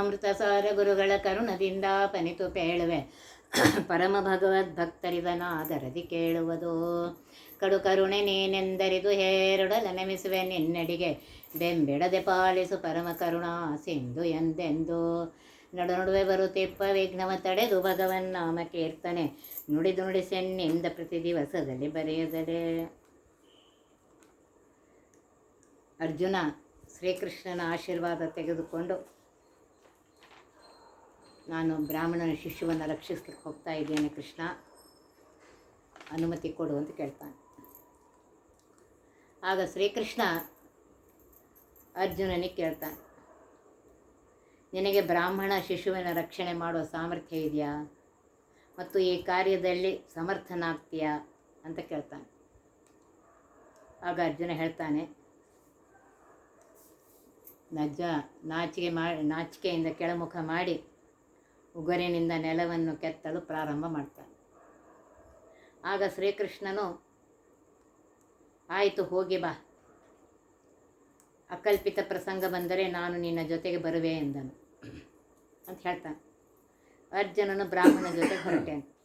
ಅಮೃತ ಸಾರ ಗುರುಗಳ ಕರುಣದಿಂದ ಪನಿತು ಪೇಳುವೆ. ಪರಮ ಭಗವದ್ ಭಕ್ತರಿದನಾದರದಿ ಕೇಳುವುದು. ಕಡು ಕರುಣೆ ನೀನೆಂದರಿದು ಹೇರುಡಲ ನೆಮಿಸುವೆ ನಿನ್ನಡಿಗೆ. ಬೆಂಬಿಡದೆ ಪಾಲಿಸು ಪರಮ ಕರುಣಾ ಸಿಂಧು ಎಂದೆಂದು. ನಡು ನಡುವೆ ಬರುತ್ತಿಪ್ಪ ವಿಘ್ನವ ತಡೆದು ಭಗವನ್ ನಾಮ ಕೀರ್ತನೆ. ನುಡಿದು ನುಡಿಸೆನ್ನಿಂದ ಪ್ರತಿ ದಿವಸದಲ್ಲಿ ಬರೆಯದಲೆ ಅರ್ಜುನ ಶ್ರೀಕೃಷ್ಣನ ಆಶೀರ್ವಾದ ತೆಗೆದುಕೊಂಡು ನಾನು ಬ್ರಾಹ್ಮಣನ ಶಿಶುವನ್ನು ರಕ್ಷಿಸ್ಲಿಕ್ಕೆ ಹೋಗ್ತಾ ಇದ್ದೇನೆ ಕೃಷ್ಣ. ಅನುಮತಿ ಕೊಡು ಅಂತ ಕೇಳ್ತಾನೆ. ಆಗ ಶ್ರೀಕೃಷ್ಣ ಅರ್ಜುನನಿಗೆ ಕೇಳ್ತಾನೆ, ನಿನಗೆ ಬ್ರಾಹ್ಮಣ ಶಿಶುವಿನ ರಕ್ಷಣೆ ಮಾಡುವ ಸಾಮರ್ಥ್ಯ ಇದೆಯಾ? ಮತ್ತು ಈ ಕಾರ್ಯದಲ್ಲಿ ಸಮರ್ಥನಾಗ್ತೀಯಾ? ಅಂತ ಕೇಳ್ತಾನೆ. ಆಗ ಅರ್ಜುನ ಹೇಳ್ತಾನೆ, ನಜ್ಜ, ನಾಚಿಕೆ ಮಾಡಿ ನಾಚಿಕೆಯಿಂದ ಕೆಳಮುಖ ಮಾಡಿ ಉಗುರಿನಿಂದ ನೆಲವನ್ನು ಕೆತ್ತಲು ಪ್ರಾರಂಭ ಮಾಡ್ತಾನೆ. ಆಗ ಶ್ರೀಕೃಷ್ಣನು, ಆಯಿತು, ಹೋಗಿ ಬಾ. ಅಕಲ್ಪಿತ ಪ್ರಸಂಗ ಬಂದರೆ ನಾನು ನಿನ್ನ ಜೊತೆಗೆ ಬರುವೆ, ಎಂದನು. ಅಂತ ಹೇಳ್ತಾನೆ. ಅರ್ಜುನನು ಬ್ರಾಹ್ಮಣ ಜೊತೆ ಹೊರಟೆ.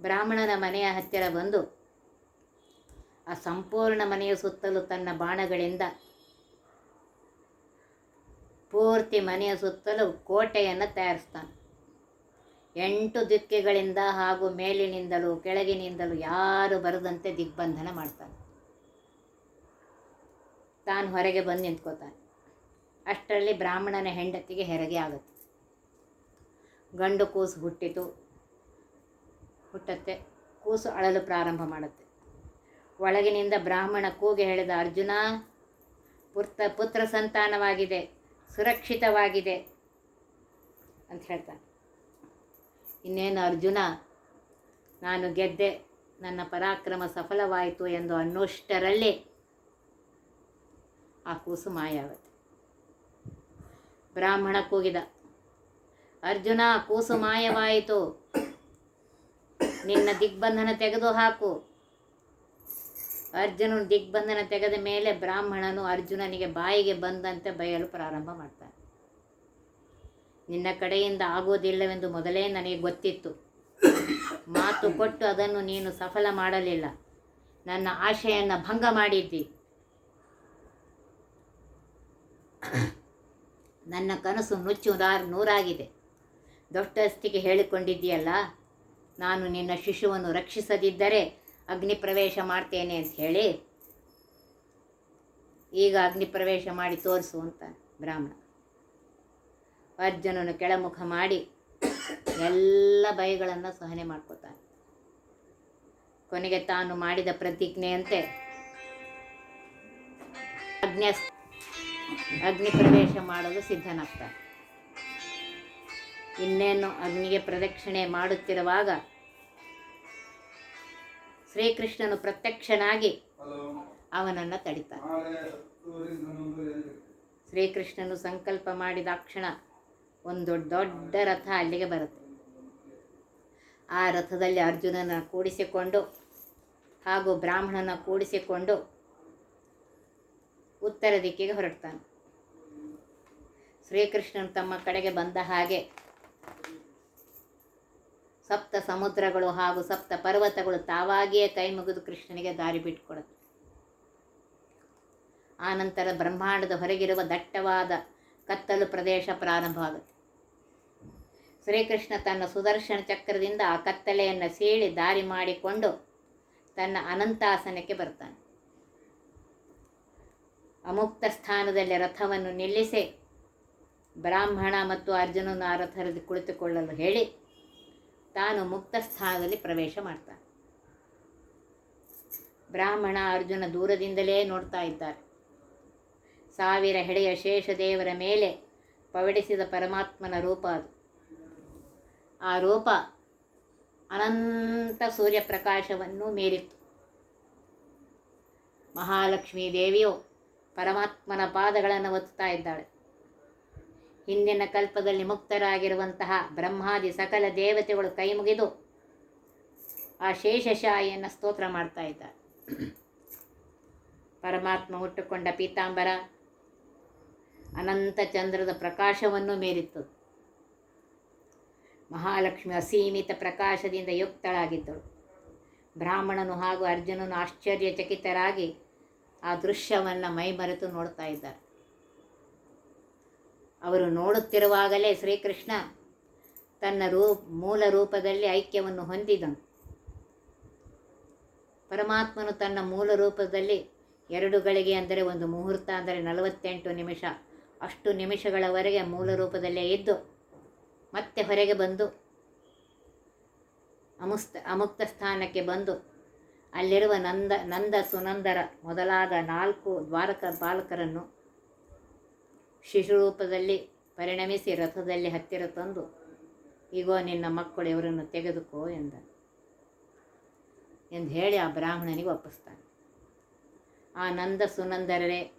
ಬ್ರಾಹ್ಮಣನ ಮನೆಯ ಹತ್ತಿರ ಬಂದು, ಆ ಸಂಪೂರ್ಣ ಮನೆಯ ಸುತ್ತಲೂ ತನ್ನ ಬಾಣಗಳಿಂದ ಪೂರ್ತಿ ಮನೆಯ ಸುತ್ತಲೂ ಕೋಟೆಯನ್ನು ತಯಾರಿಸ್ತಾನೆ. ಎಂಟು ದಿಕ್ಕೆಗಳಿಂದ ಹಾಗೂ ಮೇಲಿನಿಂದಲೂ ಕೆಳಗಿನಿಂದಲೂ ಯಾರು ಬರದಂತೆ ದಿಗ್ಬಂಧನ ಮಾಡ್ತಾನೆ. ತಾನು ಹೊರಗೆ ಬಂದು ನಿಂತ್ಕೋತಾನೆ. ಅಷ್ಟರಲ್ಲಿ ಬ್ರಾಹ್ಮಣನ ಹೆಂಡತಿಗೆ ಹೆರಿಗೆ ಆಗುತ್ತೆ. ಗಂಡು ಕೂಸು ಹುಟ್ಟಿತು. ಹುಟ್ಟತ್ತೆ. ಕೂಸು ಅಳಲು ಪ್ರಾರಂಭ ಮಾಡುತ್ತೆ. ಒಳಗಿನಿಂದ ಬ್ರಾಹ್ಮಣ ಕೂಗಿ ಹೇಳಿದ ಅರ್ಜುನ ಪುತ್ರ ಪುತ್ರ ಸಂತಾನವಾಗಿದೆ. ಸುರಕ್ಷಿತವಾಗಿದೆ ಅಂತ ಹೇಳ್ತಾನೆ ಇನ್ನೇನು ಅರ್ಜುನ, ನಾನು ಗೆದ್ದೆ, ನನ್ನ ಪರಾಕ್ರಮ ಸಫಲವಾಯಿತು ಎಂದು ಅನ್ನೋಷ್ಟರಲ್ಲಿ ಆ ಕೂಸು ಮಾಯಾವತಿ. ಬ್ರಾಹ್ಮಣ ಕೂಗಿದ, ಅರ್ಜುನ ಕೂಸು ಮಾಯವಾಯಿತು. ನಿನ್ನ ದಿಗ್ಬಂಧನ ತೆಗೆದು ಹಾಕು. ಅರ್ಜುನನು ದಿಗ್ಬಂಧನ ತೆಗೆದ ಮೇಲೆ ಬ್ರಾಹ್ಮಣನು ಅರ್ಜುನನಿಗೆ ಬಾಯಿಗೆ ಬಂದಂತೆ ಬಯಲು ಪ್ರಾರಂಭ ಮಾಡ್ತಾನೆ. ನಿನ್ನ ಕಡೆಯಿಂದ ಆಗೋದಿಲ್ಲವೆಂದು ಮೊದಲೇ ನನಗೆ ಗೊತ್ತಿತ್ತು. ಮಾತು ಕೊಟ್ಟು ಅದನ್ನು ನೀನು ಸಫಲ ಮಾಡಲಿಲ್ಲ. ನನ್ನ ಆಶೆಯನ್ನು ಭಂಗ ಮಾಡಿದ್ದಿ. ನನ್ನ ಕನಸು ನುಚ್ಚು ನೂರಾಗಿದೆ. ದೊಡ್ಡಸ್ತಿಗೆ ಹೇಳಿಕೊಂಡಿದ್ದೀಯಲ್ಲ, ನಾನು ನಿನ್ನ ಶಿಶುವನ್ನು ರಕ್ಷಿಸದಿದ್ದರೆ ಅಗ್ನಿ ಪ್ರವೇಶ ಮಾಡ್ತೇನೆ ಅಂತ ಹೇಳಿ, ಈಗ ಅಗ್ನಿ ಪ್ರವೇಶ ಮಾಡಿ ತೋರಿಸು ಅಂತ ಬ್ರಾಹ್ಮಣ. ಅರ್ಜುನನು ಕೆಳಮುಖ ಮಾಡಿ ಎಲ್ಲ ಭಯಗಳನ್ನು ಸಹನೆ ಮಾಡ್ಕೋತಾನೆ. ಕೊನೆಗೆ ತಾನು ಮಾಡಿದ ಪ್ರತಿಜ್ಞೆಯಂತೆ ಅಗ್ನಿ ಅಗ್ನಿ ಪ್ರವೇಶ ಮಾಡಲು ಸಿದ್ಧನಾಗ್ತಾನೆ. ಇನ್ನೇನು ಅಗ್ನಿಗೆ ಪ್ರದಕ್ಷಿಣೆ ಮಾಡುತ್ತಿರುವಾಗ ಶ್ರೀಕೃಷ್ಣನು ಪ್ರತ್ಯಕ್ಷನಾಗಿ ಅವನನ್ನು ತಡಿತಾನೆ. ಶ್ರೀಕೃಷ್ಣನು ಸಂಕಲ್ಪ ಮಾಡಿದಾಕ್ಷಣ ಒಂದು ದೊಡ್ಡ ರಥ ಅಲ್ಲಿಗೆ ಬರುತ್ತೆ. ಆ ರಥದಲ್ಲಿ ಅರ್ಜುನನ ಕೂಡಿಸಿಕೊಂಡು ಹಾಗೂ ಬ್ರಾಹ್ಮಣನ ಕೂಡಿಸಿಕೊಂಡು ಉತ್ತರ ದಿಕ್ಕಿಗೆ ಹೊರಡ್ತಾನೆ. ಶ್ರೀಕೃಷ್ಣನು ತಮ್ಮ ಕಡೆಗೆ ಬಂದ ಹಾಗೆ ಸಪ್ತ ಸಮುದ್ರಗಳು ಹಾಗೂ ಸಪ್ತ ಪರ್ವತಗಳು ತಾವಾಗಿಯೇ ಕೈ ಮುಗಿದು ಕೃಷ್ಣನಿಗೆ ದಾರಿ ಬಿಟ್ಟುಕೊಡುತ್ತೆ ಆನಂತರ ಬ್ರಹ್ಮಾಂಡದ ಹೊರಗಿರುವ ದಟ್ಟವಾದ ಕತ್ತಲು ಪ್ರದೇಶ ಪ್ರಾರಂಭವಾಗುತ್ತೆ ಶ್ರೀಕೃಷ್ಣ ತನ್ನ ಸುದರ್ಶನ ಚಕ್ರದಿಂದ ಆ ಕತ್ತಲೆಯನ್ನು ಸೀಳಿ ದಾರಿ ಮಾಡಿಕೊಂಡು ತನ್ನ ಅನಂತಾಸನಕ್ಕೆ ಬರ್ತಾನೆ. ಅಮುಕ್ತ ಸ್ಥಾನದಲ್ಲಿ ರಥವನ್ನು ನಿಲ್ಲಿಸಿ ಬ್ರಾಹ್ಮಣ ಮತ್ತು ಅರ್ಜುನನ ರಥದಲ್ಲಿ ಕುಳಿತುಕೊಳ್ಳಲು ಹೇಳಿ ತಾನು ಮುಕ್ತ ಸ್ಥಾನದಲ್ಲಿ ಪ್ರವೇಶ ಮಾಡ್ತಾನೆ. ಬ್ರಾಹ್ಮಣ ಅರ್ಜುನ ದೂರದಿಂದಲೇ ನೋಡ್ತಾ ಇದ್ದಾರೆ. ಸಾವಿರ ಹೆಡೆಯ ಶೇಷ ದೇವರ ಮೇಲೆ ಪವಡಿಸಿದ ಪರಮಾತ್ಮನ ರೂಪ ಅದು. ಆ ರೂಪ ಅನಂತ ಸೂರ್ಯಪ್ರಕಾಶವನ್ನು ಮೀರಿತ್ತು. ಮಹಾಲಕ್ಷ್ಮೀ ದೇವಿಯು ಪರಮಾತ್ಮನ ಪಾದಗಳನ್ನು ಒತ್ತಾ ಇದ್ದಾಳೆ. ಹಿಂದಿನ ಕಲ್ಪದಲ್ಲಿ ಮುಕ್ತರಾಗಿರುವಂತಹ ಬ್ರಹ್ಮಾದಿ ಸಕಲ ದೇವತೆಗಳು ಕೈ ಮುಗಿದು ಆ ಶೇಷಶಾಯಿಯನ್ನು ಸ್ತೋತ್ರ ಮಾಡ್ತಾ ಇದ್ದಾರೆ. ಪರಮಾತ್ಮ ಹುಟ್ಟುಕೊಂಡ ಪೀತಾಂಬರ ಅನಂತ ಚಂದ್ರದ ಪ್ರಕಾಶವನ್ನು ಮೀರಿತ್ತು. ಮಹಾಲಕ್ಷ್ಮಿ ಅಸೀಮಿತ ಪ್ರಕಾಶದಿಂದ ಯುಕ್ತಳಾಗಿದ್ದಳು. ಬ್ರಾಹ್ಮಣನು ಹಾಗೂ ಅರ್ಜುನನು ಆಶ್ಚರ್ಯಚಕಿತರಾಗಿ ಆ ದೃಶ್ಯವನ್ನು ಮೈಮರೆತು ನೋಡ್ತಾ ಇದ್ದಾರೆ. ಅವರು ನೋಡುತ್ತಿರುವಾಗಲೇ ಶ್ರೀಕೃಷ್ಣ ತನ್ನ ರೂಪ ಮೂಲ ರೂಪದಲ್ಲಿ ಐಕ್ಯವನ್ನು ಹೊಂದಿದನು. ಪರಮಾತ್ಮನು ತನ್ನ ಮೂಲ ರೂಪದಲ್ಲಿ ಎರಡು ಗಳಿಗೆ ಅಂದರೆ ಒಂದು ಮುಹೂರ್ತ ಅಂದರೆ ನಲವತ್ತೆಂಟು ನಿಮಿಷ, ಅಷ್ಟು ನಿಮಿಷಗಳವರೆಗೆ ಮೂಲ ರೂಪದಲ್ಲೇ ಇದ್ದು ಮತ್ತೆ ಹೊರಗೆ ಬಂದು ಅಮುಸ್ತ, ಅಮುಕ್ತ ಸ್ಥಾನಕ್ಕೆ ಬಂದು ಅಲ್ಲಿರುವ ನಂದ ನಂದ ಸುನಂದರ ಮೊದಲಾದ ನಾಲ್ಕು ದ್ವಾರಕ ಬಾಲಕರನ್ನು ಶಿಶುರೂಪದಲ್ಲಿ ಪರಿಣಮಿಸಿ ರಥದಲ್ಲಿ ಹತ್ತಿರ ತಂದು ಈಗೋ ನಿನ್ನ ಮಕ್ಕಳು ಇವರನ್ನು ತೆಗೆದುಕೋ ಎಂದ. ಎಂದು ಹೇಳಿ ಆ ಬ್ರಾಹ್ಮಣನಿಗೆ ಒಪ್ಪಿಸ್ತಾನೆ. ಆ ನಂದ ಸುನಂದರರೇ,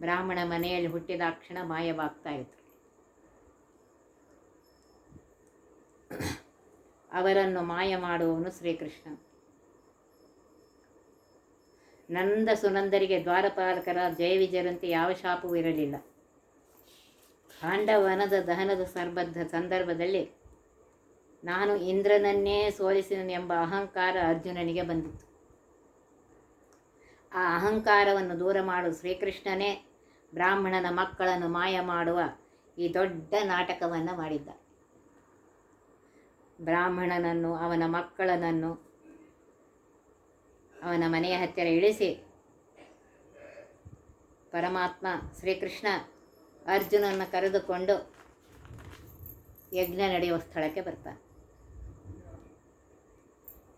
ಬ್ರಾಹ್ಮಣ ಮನೆಯಲ್ಲಿ ಹುಟ್ಟಿದಾಕ್ಷಣ ಮಾಯವಾಗ್ತಾ ಇದ್ರು ಅವರನ್ನು ಮಾಯ ಮಾಡುವವನು ಶ್ರೀಕೃಷ್ಣ. ನಂದ ಸುನಂದರಿಗೆ ದ್ವಾರಪಾಲಕರ ಜಯವಿಜಯರಂತೆ ಯಾವ ಶಾಪವೂ ಇರಲಿಲ್ಲ. ಪಾಂಡವನದ ದಹನದ ಸರ್ಬದ್ಧ ಸಂದರ್ಭದಲ್ಲಿ ನಾನು ಇಂದ್ರನನ್ನೇ ಸೋಲಿಸಿದನು ಎಂಬ ಅಹಂಕಾರ ಅರ್ಜುನನಿಗೆ ಬಂದಿತ್ತು. ಆ ಅಹಂಕಾರವನ್ನು ದೂರ ಮಾಡು ಶ್ರೀಕೃಷ್ಣನೇ. ಬ್ರಾಹ್ಮಣನ ಮಕ್ಕಳನ್ನು ಮಾಯ ಮಾಡುವ ಈ ದೊಡ್ಡ ನಾಟಕವನ್ನು ಮಾಡಿದ್ದ. ಬ್ರಾಹ್ಮಣನನ್ನು, ಅವನ ಮಕ್ಕಳನನ್ನು, ಅವನ ಮನೆಯ ಹತ್ತಿರ ಇಳಿಸಿ ಪರಮಾತ್ಮ ಶ್ರೀಕೃಷ್ಣ ಅರ್ಜುನನ್ನು ಕರೆದುಕೊಂಡು ಯಜ್ಞ ನಡೆಯುವ ಸ್ಥಳಕ್ಕೆ ಬರ್ತಾನೆ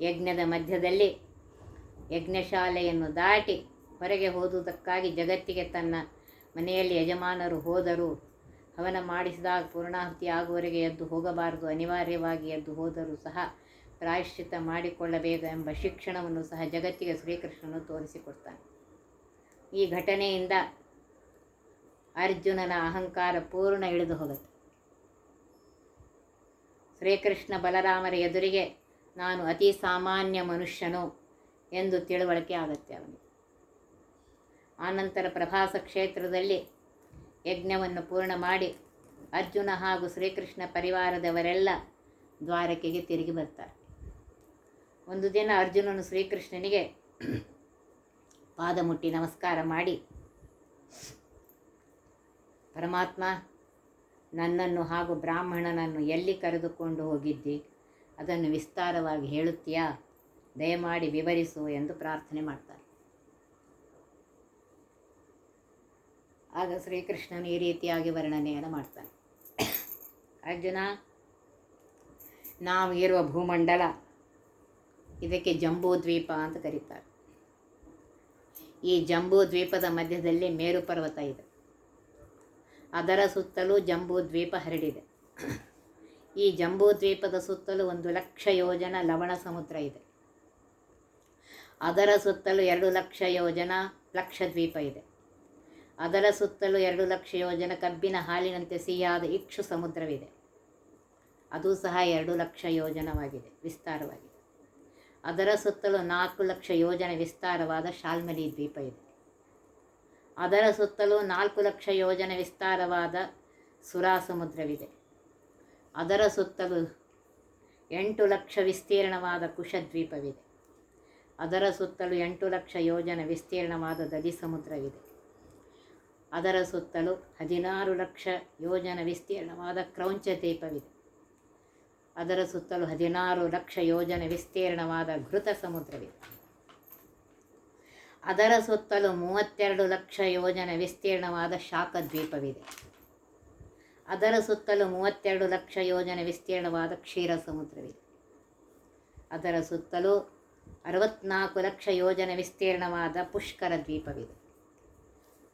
ಯಜ್ಞದ ಮಧ್ಯದಲ್ಲಿ ಯಜ್ಞಶಾಲೆಯನ್ನು ದಾಟಿ ಹೊರಗೆ ಹೋದುದಕ್ಕಾಗಿ ಜಗತ್ತಿಗೆ ತನ್ನ ಮನೆಯಲ್ಲಿ ಯಜಮಾನರು ಹೋದರು. ಅವನ ಮಾಡಿಸಿದಾಗ ಪೂರ್ಣಾಹುತಿ ಆಗುವವರೆಗೆ ಎದ್ದು ಹೋಗಬಾರದು. ಅನಿವಾರ್ಯವಾಗಿ ಎದ್ದು ಹೋದರೂ ಸಹ ಪ್ರಾಯಶ್ಚಿತ ಮಾಡಿಕೊಳ್ಳಬೇಕು ಎಂಬ ಶಿಕ್ಷಣವನ್ನು ಸಹ ಜಗತ್ತಿಗೆ ಶ್ರೀಕೃಷ್ಣನು ತೋರಿಸಿಕೊಡ್ತಾನೆ. ಈ ಘಟನೆಯಿಂದ ಅರ್ಜುನನ ಅಹಂಕಾರ ಪೂರ್ಣ ಇಳಿದು ಹೋಗುತ್ತೆ. ಶ್ರೀಕೃಷ್ಣ ಬಲರಾಮರ ಎದುರಿಗೆ ನಾನು ಅತಿ ಸಾಮಾನ್ಯ ಮನುಷ್ಯನು ಎಂದು ತಿಳುವಳಿಕೆ ಆಗುತ್ತೆ ಅವನಿಗೆ. ಆನಂತರ ಪ್ರಭಾಸ ಕ್ಷೇತ್ರದಲ್ಲಿ ಯಜ್ಞವನ್ನು ಪೂರ್ಣ ಮಾಡಿ ಅರ್ಜುನ ಹಾಗೂ ಶ್ರೀಕೃಷ್ಣ ಪರಿವಾರದವರೆಲ್ಲ ದ್ವಾರಕೆಗೆ ತಿರುಗಿ ಬರ್ತಾರೆ. ಒಂದು ದಿನ ಅರ್ಜುನನು ಶ್ರೀಕೃಷ್ಣನಿಗೆ ಪಾದ ಮುಟ್ಟಿ ನಮಸ್ಕಾರ ಮಾಡಿ ಪರಮಾತ್ಮ ನನ್ನನ್ನು ಹಾಗೂ ಬ್ರಾಹ್ಮಣನನ್ನು ಎಲ್ಲಿ ಕರೆದುಕೊಂಡು ಹೋಗಿದ್ದಿ? ಅದನ್ನು ವಿಸ್ತಾರವಾಗಿ ಹೇಳುತ್ತೀಯಾ? ದಯಮಾಡಿ ವಿವರಿಸು ಎಂದು ಪ್ರಾರ್ಥನೆ ಮಾಡ್ತಾರೆ. ಆಗ ಶ್ರೀಕೃಷ್ಣನು ಈ ರೀತಿಯಾಗಿ ವರ್ಣನೆಯನ್ನು ಮಾಡ್ತಾನೆ. ಅರ್ಜುನ, ನಾವು ಇರುವ ಭೂಮಂಡಲ ಇದಕ್ಕೆ ಜಂಬೂ ದ್ವೀಪ ಅಂತ ಕರೀತಾರೆ. ಈ ಜಂಬೂ ದ್ವೀಪದ ಮಧ್ಯದಲ್ಲಿ ಮೇರು ಪರ್ವತ ಇದೆ. ಅದರ ಸುತ್ತಲೂ ಜಂಬೂ ದ್ವೀಪ ಹರಡಿದೆ. ಈ ಜಂಬೂ ದ್ವೀಪದ ಸುತ್ತಲೂ ಒಂದು ಲಕ್ಷ ಯೋಜನ ಲವಣ ಸಮುದ್ರ ಇದೆ. ಅದರ ಸುತ್ತಲೂ ಎರಡು ಲಕ್ಷ ಯೋಜನ ಲಕ್ಷ ದ್ವೀಪ ಇದೆ. ಅದರ ಸುತ್ತಲೂ ಎರಡು ಲಕ್ಷ ಯೋಜನ ಕಬ್ಬಿನ ಹಾಲಿನಂತೆ ಸಿಹಿಯಾದ ಇಕ್ಷು ಸಮುದ್ರವಿದೆ. ಅದು ಸಹ ಎರಡು ಲಕ್ಷ ಯೋಜನವಾಗಿದೆ, ವಿಸ್ತಾರವಾಗಿದೆ. ಅದರ ಸುತ್ತಲೂ ನಾಲ್ಕು ಲಕ್ಷ ಯೋಜನೆ ವಿಸ್ತಾರವಾದ ಶಾಲ್ಮಲಿ ದ್ವೀಪ ಇದೆ. ಅದರ ಸುತ್ತಲೂ ನಾಲ್ಕು ಲಕ್ಷ ಯೋಜನೆ ವಿಸ್ತಾರವಾದ ಸುರಾ ಸಮುದ್ರವಿದೆ ಅದರ ಸುತ್ತಲೂ ಎಂಟು ಲಕ್ಷ ವಿಸ್ತೀರ್ಣವಾದ ಕುಶದ್ವೀಪವಿದೆ. ಅದರ ಸುತ್ತಲೂ ಎಂಟು ಲಕ್ಷ ಯೋಜನ ವಿಸ್ತೀರ್ಣವಾದ ದಲಿ ಸಮುದ್ರವಿದೆ ಅದರ ಸುತ್ತಲೂ ಹದಿನಾರು ಲಕ್ಷ ಯೋಜನ ವಿಸ್ತೀರ್ಣವಾದ ಕ್ರೌಂಚ ದ್ವೀಪವಿದೆ ಅದರ ಸುತ್ತಲೂ ಹದಿನಾರು ಲಕ್ಷ ಯೋಜನೆ ವಿಸ್ತೀರ್ಣವಾದ ಘೃತ ಸಮುದ್ರವಿದೆ ಅದರ ಸುತ್ತಲೂ ಮೂವತ್ತೆರಡು ಲಕ್ಷ ಯೋಜನೆ ವಿಸ್ತೀರ್ಣವಾದ ಶಾಖ ದ್ವೀಪವಿದೆ ಅದರ ಸುತ್ತಲೂ ಮೂವತ್ತೆರಡು ಲಕ್ಷ ಯೋಜನೆ ವಿಸ್ತೀರ್ಣವಾದ ಕ್ಷೀರ ಸಮುದ್ರವಿದೆ ಅದರ ಸುತ್ತಲೂ ಅರವತ್ನಾಲ್ಕು ಲಕ್ಷ ಯೋಜನೆ ವಿಸ್ತೀರ್ಣವಾದ ಪುಷ್ಕರ ದ್ವೀಪವಿದೆ.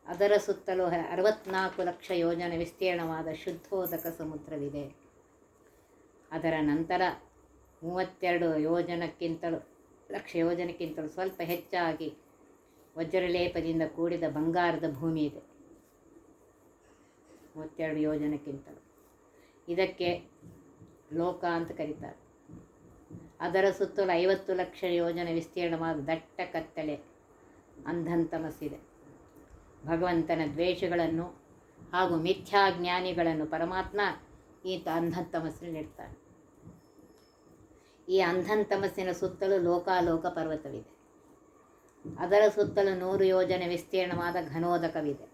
ಅದರ ಸುತ್ತಲೂ ಅರವತ್ನಾಲ್ಕು ಲಕ್ಷ ಯೋಜನೆ ವಿಸ್ತೀರ್ಣವಾದ ಶುದ್ಧೋದಕ ಸಮುದ್ರವಿದೆ. ಅದರ ನಂತರ ಮೂವತ್ತೆರಡು ಯೋಜನಕ್ಕಿಂತಲೂ, ಲಕ್ಷ ಯೋಜನಕ್ಕಿಂತಲೂ ಸ್ವಲ್ಪ ಹೆಚ್ಚಾಗಿ ವಜ್ರಲೇಪದಿಂದ ಕೂಡಿದ ಬಂಗಾರದ ಭೂಮಿ ಇದೆ. ಮೂವತ್ತೆರಡು ಯೋಜನಕ್ಕಿಂತಲೂ ಇದಕ್ಕೆ ಲೋಕ ಅಂತ ಕರೀತಾರೆ. ಅದರ ಸುತ್ತಲೂ ಐವತ್ತು ಲಕ್ಷ ಯೋಜನೆ ವಿಸ್ತೀರ್ಣವಾದ ದಟ್ಟ ಕತ್ತಲೆ ಅಂಧಂತಮಸ್ಸಿದೆ ಭಗವಂತನ ದ್ವೇಷಗಳನ್ನು ಹಾಗೂ ಮಿಥ್ಯಾಜ್ಞಾನಿಗಳನ್ನು ಪರಮಾತ್ಮ ಈತ ಅಂಧನ್ ಇರ್ತಾನೆ ಈ ಅಂಧನ್ ತಮಸ್ಸಿನ ಸುತ್ತಲೂ ಲೋಕಾಲೋಕ ಪರ್ವತವಿದೆ. ಅದರ ಸುತ್ತಲೂ ನೂರು ಯೋಜನೆ ವಿಸ್ತೀರ್ಣವಾದ ಘನೋದಕವಿದೆ.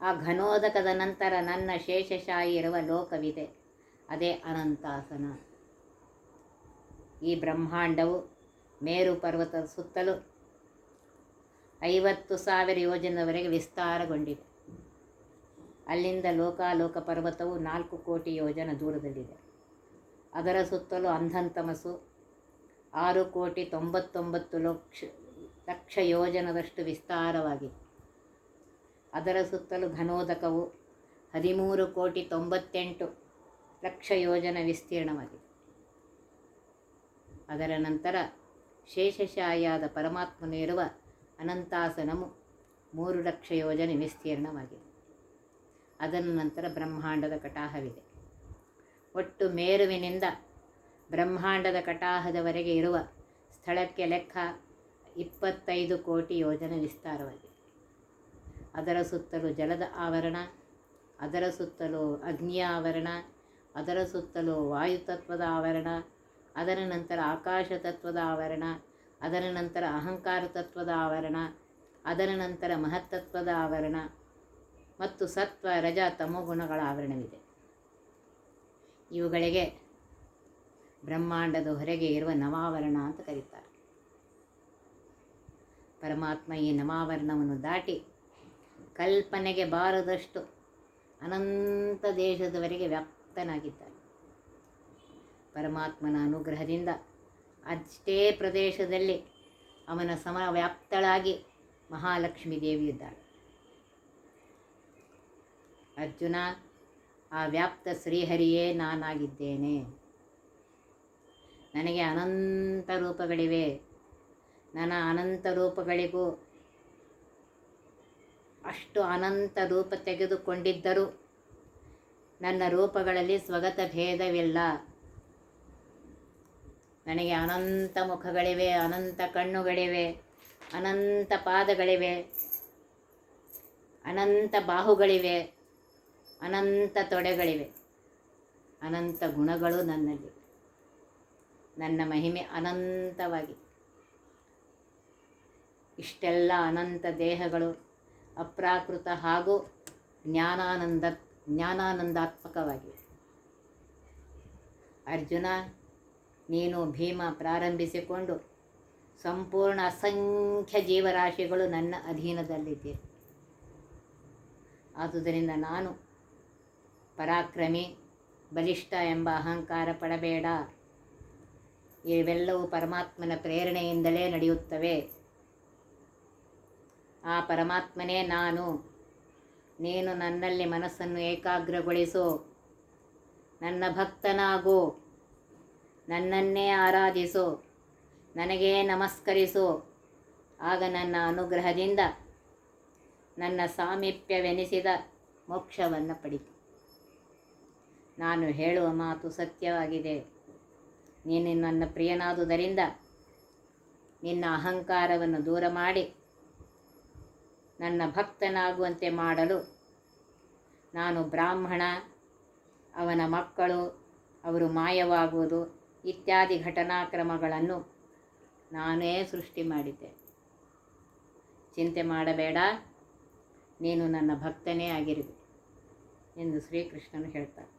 ಆ ಘನೋದಕದ ನಂತರ ನನ್ನ ಶೇಷಶಾಹಿ ಇರುವ ಲೋಕವಿದೆ. ಅದೇ ಅನಂತಾಸನ. ಈ ಬ್ರಹ್ಮಾಂಡವು ಮೇರು ಪರ್ವತದ ಸುತ್ತಲೂ ಐವತ್ತು ಸಾವಿರ ಯೋಜನೆಯವರೆಗೆ ವಿಸ್ತಾರಗೊಂಡಿದೆ. ಅಲ್ಲಿಂದ ಲೋಕಾಲೋಕ ಪರ್ವತವು ನಾಲ್ಕು ಕೋಟಿ ಯೋಜನ ದೂರದಲ್ಲಿದೆ. ಅದರ ಸುತ್ತಲೂ ಅಂಧಂತಮಸು ಆರು ಕೋಟಿ ತೊಂಬತ್ತೊಂಬತ್ತು ಲಕ್ಷ ಲಕ್ಷ ಯೋಜನದಷ್ಟು ವಿಸ್ತಾರವಾಗಿದೆ ಅದರ ಸುತ್ತಲೂ ಘನೋದಕವು ಹದಿಮೂರು ಕೋಟಿ ತೊಂಬತ್ತೆಂಟು ಲಕ್ಷ ಯೋಜನ ವಿಸ್ತೀರ್ಣವಾಗಿದೆ. ಅದರ ನಂತರ ಶೇಷಶಾಯಿಯಾದ ಪರಮಾತ್ಮನಿರುವ ಅನಂತಾಸನವು ಮೂರು ಲಕ್ಷ ಯೋಜನೆ ವಿಸ್ತೀರ್ಣವಾಗಿದೆ. ಅದರ ನಂತರ ಬ್ರಹ್ಮಾಂಡದ ಕಟಾಹವಿದೆ. ಒಟ್ಟು ಮೇರುವಿನಿಂದ ಬ್ರಹ್ಮಾಂಡದ ಕಟಾಹದವರೆಗೆ ಇರುವ ಸ್ಥಳಕ್ಕೆ ಲೆಕ್ಕ ಇಪ್ಪತ್ತೈದು ಕೋಟಿ ಯೋಜನೆ ವಿಸ್ತಾರವಾಗಿದೆ. ಅದರ ಸುತ್ತಲೂ ಜಲದ ಆವರಣ, ಅದರ ಸುತ್ತಲೂ ಅಗ್ನಿಯ ಆವರಣ, ಅದರ ಸುತ್ತಲೂ ವಾಯುತತ್ವದ ಆವರಣ, ಅದರ ನಂತರ ಆಕಾಶ ತತ್ವದ ಆವರಣ, ಅದರ ನಂತರ ಅಹಂಕಾರ ತತ್ವದ ಆವರಣ, ಅದರ ನಂತರ ಮಹತ್ತತ್ವದ ಆವರಣ ಮತ್ತು ಸತ್ವ, ರಜ ತಮೋಗುಣಗಳ ಆವರಣವಿದೆ. ಇವುಗಳಿಗೆ ಬ್ರಹ್ಮಾಂಡದ ಹೊರಗೆ ಇರುವ ನವಾವರಣ ಅಂತ ಕರೀತಾರೆ. ಪರಮಾತ್ಮ ಈ ನಮಾವರಣವನ್ನು ದಾಟಿ ಕಲ್ಪನೆಗೆ ಬಾರದಷ್ಟು ಅನಂತ ದೇಶದವರೆಗೆ ವ್ಯಾಪ್ತನಾಗಿದ್ದಾನೆ. ಪರಮಾತ್ಮನ ಅನುಗ್ರಹದಿಂದ ಅಷ್ಟೇ ಪ್ರದೇಶದಲ್ಲಿ ಅವನ ಸಮ ವ್ಯಾಪ್ತಳಾಗಿ ಮಹಾಲಕ್ಷ್ಮೀ ದೇವಿ ಇದ್ದಾಳೆ. ಅರ್ಜುನ, ಆ ವ್ಯಾಪ್ತ ಶ್ರೀಹರಿಯೇ ನಾನಾಗಿದ್ದೇನೆ. ನನಗೆ ಅನಂತ ರೂಪಗಳಿವೆ. ನನ್ನ ಅನಂತ ರೂಪಗಳಿಗೂ ಅಷ್ಟು ಅನಂತ ರೂಪ ತೆಗೆದುಕೊಂಡಿದ್ದರೂ ನನ್ನ ರೂಪಗಳಲ್ಲಿ ಸ್ವಗತ ಭೇದವಿಲ್ಲ. ನನಗೆ ಅನಂತ ಮುಖಗಳಿವೆ, ಅನಂತ ಕಣ್ಣುಗಳಿವೆ, ಅನಂತ ಪಾದಗಳಿವೆ, ಅನಂತ ಬಾಹುಗಳಿವೆ, ಅನಂತ ತೊಡೆಗಳಿವೆ, ಅನಂತ ಗುಣಗಳು ನನ್ನಲ್ಲಿ. ನನ್ನ ಮಹಿಮೆ ಅನಂತವಾಗಿ ಇಷ್ಟೆಲ್ಲ ಅನಂತ ದೇಹಗಳು ಅಪ್ರಾಕೃತ ಹಾಗೂ ಜ್ಞಾನಾನಂದ ಜ್ಞಾನಾನಂದಾತ್ಮಕವಾಗಿವೆ ಅರ್ಜುನ, ನೀನು ಭೀಮ ಪ್ರಾರಂಭಿಸಿಕೊಂಡು ಸಂಪೂರ್ಣ ಅಸಂಖ್ಯ ಜೀವರಾಶಿಗಳು ನನ್ನ ಅಧೀನದಲ್ಲಿದೆ. ಆದುದರಿಂದ ನಾನು ಪರಾಕ್ರಮಿ, ಬಲಿಷ್ಠ ಎಂಬ ಅಹಂಕಾರ ಪಡಬೇಡ. ಇವೆಲ್ಲವೂ ಪರಮಾತ್ಮನ ಪ್ರೇರಣೆಯಿಂದಲೇ ನಡೆಯುತ್ತವೆ. ಆ ಪರಮಾತ್ಮನೇ ನಾನು. ನೀನು ನನ್ನಲ್ಲಿ ಮನಸ್ಸನ್ನು ಏಕಾಗ್ರಗೊಳಿಸು. ನನ್ನ ಭಕ್ತನಾಗು. ನನ್ನನ್ನೇ ಆರಾಧಿಸು. ನನಗೇ ನಮಸ್ಕರಿಸು. ಆಗ ನನ್ನ ಅನುಗ್ರಹದಿಂದ ನನ್ನ ಸಾಮೀಪ್ಯವೆನಿಸಿದ ಮೋಕ್ಷವನ್ನು ಪಡಿತು ನಾನು ಹೇಳುವ ಮಾತು ಸತ್ಯವಾಗಿದೆ. ನೀನು ನನ್ನ ಪ್ರಿಯನಾದುದರಿಂದ ನಿನ್ನ ಅಹಂಕಾರವನ್ನು ದೂರ ಮಾಡಿ ನನ್ನ ಭಕ್ತನಾಗುವಂತೆ ಮಾಡಲು. ನಾನು ಬ್ರಾಹ್ಮಣ, ಅವನ ಮಕ್ಕಳು, ಅವರು ಮಾಯವಾಗುವುದು ಇತ್ಯಾದಿ ಘಟನಾಕ್ರಮಗಳನ್ನು ನಾನೇ ಸೃಷ್ಟಿ ಮಾಡಿದ್ದೆ. ಚಿಂತೆ ಮಾಡಬೇಡ, ನೀನು ನನ್ನ ಭಕ್ತನೇ ಆಗಿರುವೆ ಎಂದು ಶ್ರೀಕೃಷ್ಣನು ಹೇಳ್ತಾರೆ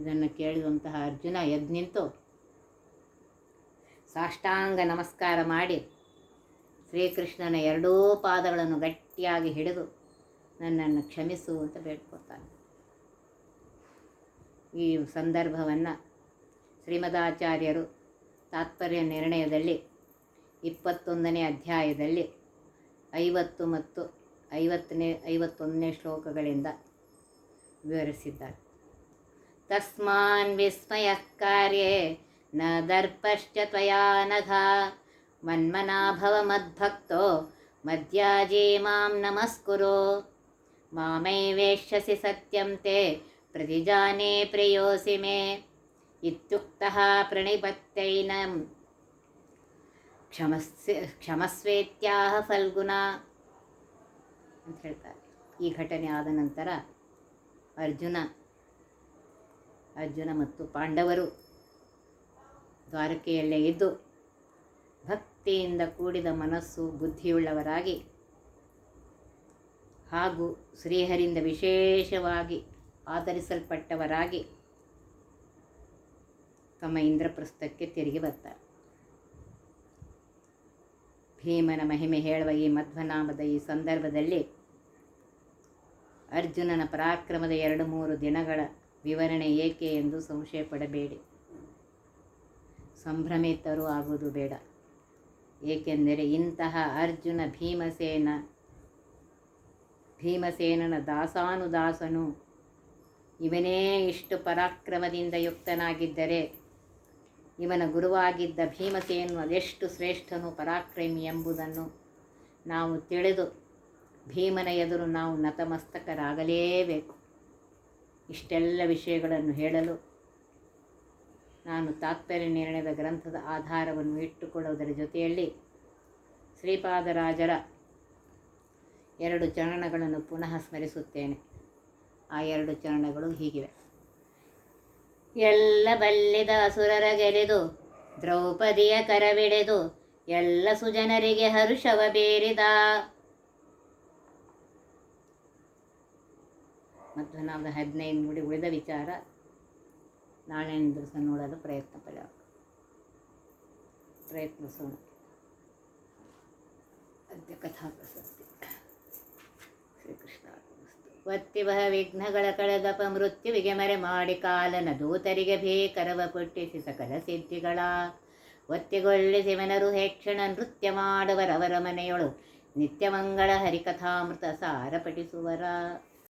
ಇದನ್ನು ಕೇಳಿದಂತಹ ಅರ್ಜುನ ಎದ್ದು ನಿಂತು ಸಾಷ್ಟಾಂಗ ನಮಸ್ಕಾರ ಮಾಡಿ ಶ್ರೀಕೃಷ್ಣನ ಎರಡೂ ಪಾದಗಳನ್ನು ಗಟ್ಟಿಯಾಗಿ ಹಿಡಿದು ನನ್ನನ್ನು ಕ್ಷಮಿಸು ಅಂತ ಬೇಡ್ಕೊತಾನೆ ಈ ಸಂದರ್ಭವನ್ನು ಶ್ರೀಮದಾಚಾರ್ಯರು ತಾತ್ಪರ್ಯ ನಿರ್ಣಯದಲ್ಲಿ ಇಪ್ಪತ್ತೊಂದನೇ ಅಧ್ಯಾಯದಲ್ಲಿ ಐವತ್ತು ಮತ್ತು ಐವತ್ತನೇ, ಐವತ್ತೊಂದನೇ ಶ್ಲೋಕಗಳಿಂದ ವಿವರಿಸಿದ್ದಾರೆ. ತಸ್ಮಾನ್ ವಿಸ್ಮಯ ಕಾರ್ಯೇ ನ ದರ್ಪಶ್ಚ ಮನ್ಮನಾ ಭವ ಮದ್ಭಕ್ತೋ, ಮದ್ಯಾಜೇ ಮಾಂ ನಮಸ್ಕುರು. ಮಾಮೈವೇಷ್ಯಸಿ ಸತ್ಯಂ ತೇ, ಪ್ರತಿಜಾನೇ ಪ್ರಿಯೋಸಿ ಮೇ. ಇತ್ಯುಕ್ತಃ ಪ್ರಣಿಪತ್ತೈನಂ ಕ್ಷಮಸ್ ಕ್ಷಮಸ್ವೇತ್ಯಾಹ ಫಲ್ಗುಣ ಅಂತ ಹೇಳ್ತಾರೆ. ಈ ಘಟನೆ ಆದ ನಂತರ ಅರ್ಜುನ ಅರ್ಜುನ ಮತ್ತು ಪಾಂಡವರು ದ್ವಾರಕೆಯಲ್ಲೇ ಇದ್ದು ಭಕ್ತಿಯಿಂದ ಕೂಡಿದ ಮನಸ್ಸು ಬುದ್ಧಿಯುಳ್ಳವರಾಗಿ ಹಾಗೂ ಶ್ರೀಹರಿಂದ ವಿಶೇಷವಾಗಿ ಆಧರಿಸಲ್ಪಟ್ಟವರಾಗಿ ತಮ್ಮ ಇಂದ್ರಪ್ರಸ್ಥಕ್ಕೆ ತಿರುಗಿ ಬರ್ತಾರೆ. ಭೀಮನ ಮಹಿಮೆ ಹೇಳುವ ಈ ಮಧ್ವನಾಮದ ಈ ಸಂದರ್ಭದಲ್ಲಿ ಅರ್ಜುನನ ಪರಾಕ್ರಮದ ಎರಡು ಮೂರು ದಿನಗಳ ವಿವರಣೆ ಏಕೆ ಎಂದು ಸಂಶಯ ಪಡಬೇಡಿ ಸಂಭ್ರಮಿತರೂ ಆಗುವುದು ಬೇಡ. ಏಕೆಂದರೆ ಇಂತಹ ಅರ್ಜುನ ಭೀಮಸೇನ, ಭೀಮಸೇನನ ದಾಸಾನುದಾಸನು ಇವನೇ ಇಷ್ಟು ಪರಾಕ್ರಮದಿಂದ ಯುಕ್ತನಾಗಿದ್ದರೆ ಇವನ ಗುರುವಾಗಿದ್ದ ಭೀಮಸೇನು ಅದೆಷ್ಟು ಶ್ರೇಷ್ಠನು, ಪರಾಕ್ರಮಿ ಎಂಬುದನ್ನು ನಾವು ತಿಳಿದು ಭೀಮನ ಎದುರು ನಾವು ನತಮಸ್ತಕರಾಗಲೇಬೇಕು. ಇಷ್ಟೆಲ್ಲ ವಿಷಯಗಳನ್ನು ಹೇಳಲು ನಾನು ತಾತ್ಪರ್ಯ ನಿರ್ಣಯದ ಗ್ರಂಥದ ಆಧಾರವನ್ನು ಇಟ್ಟುಕೊಳ್ಳುವುದರ ಜೊತೆಯಲ್ಲಿ ಶ್ರೀಪಾದರಾಜರ ಎರಡು ಚರಣಗಳನ್ನು ಪುನಃ ಸ್ಮರಿಸುತ್ತೇನೆ. ಆ ಎರಡು ಚರಣಗಳು ಹೀಗಿವೆ. ಎಲ್ಲ ಬಲ್ಲಿದ ಅಸುರರ ಗೆರೆದು ದ್ರೌಪದಿಯ ಕರವಿಡೆದು, ಎಲ್ಲ ಸುಜನರಿಗೆ ಹರುಷವ ಬೇರಿದ. ಮತ್ತು ನಾವು ಹದಿನೈದು ನುಡಿ ಉಳಿದ ವಿಚಾರ ನಾಳೆ ದಿವಸ ನೋಡಲು ಪ್ರಯತ್ನ ಪಡ ಪ್ರಯತ್ನಿಸೋಣ. ಅದ್ಯ ಕಥಾ ಪ್ರಶಸ್ತಿ ಶ್ರೀಕೃಷ್ಣ ಒತ್ತಿ ಬಹ ವಿಘ್ನಗಳ ಕಳೆದಪ ಮೃತ್ಯುವಿಗೆ ಮರೆ ಮಾಡಿ ಕಾಲನ ದೂತರಿಗೆ ಭೇಕರವ ಪುಟ್ಟಿಸಿ ಸಕಲ ಸಿದ್ಧಿಗಳ. ಒತ್ತಿಗೊಳ್ಳಿಸಿ ಮನರು ಹೆಕ್ಷಣ ನೃತ್ಯ ಮಾಡುವರವರ ಮನೆಯೊಳು ನಿತ್ಯಮಂಗಳ ಹರಿಕಥಾಮೃತ ಸಾರ ಪಠಿಸುವರ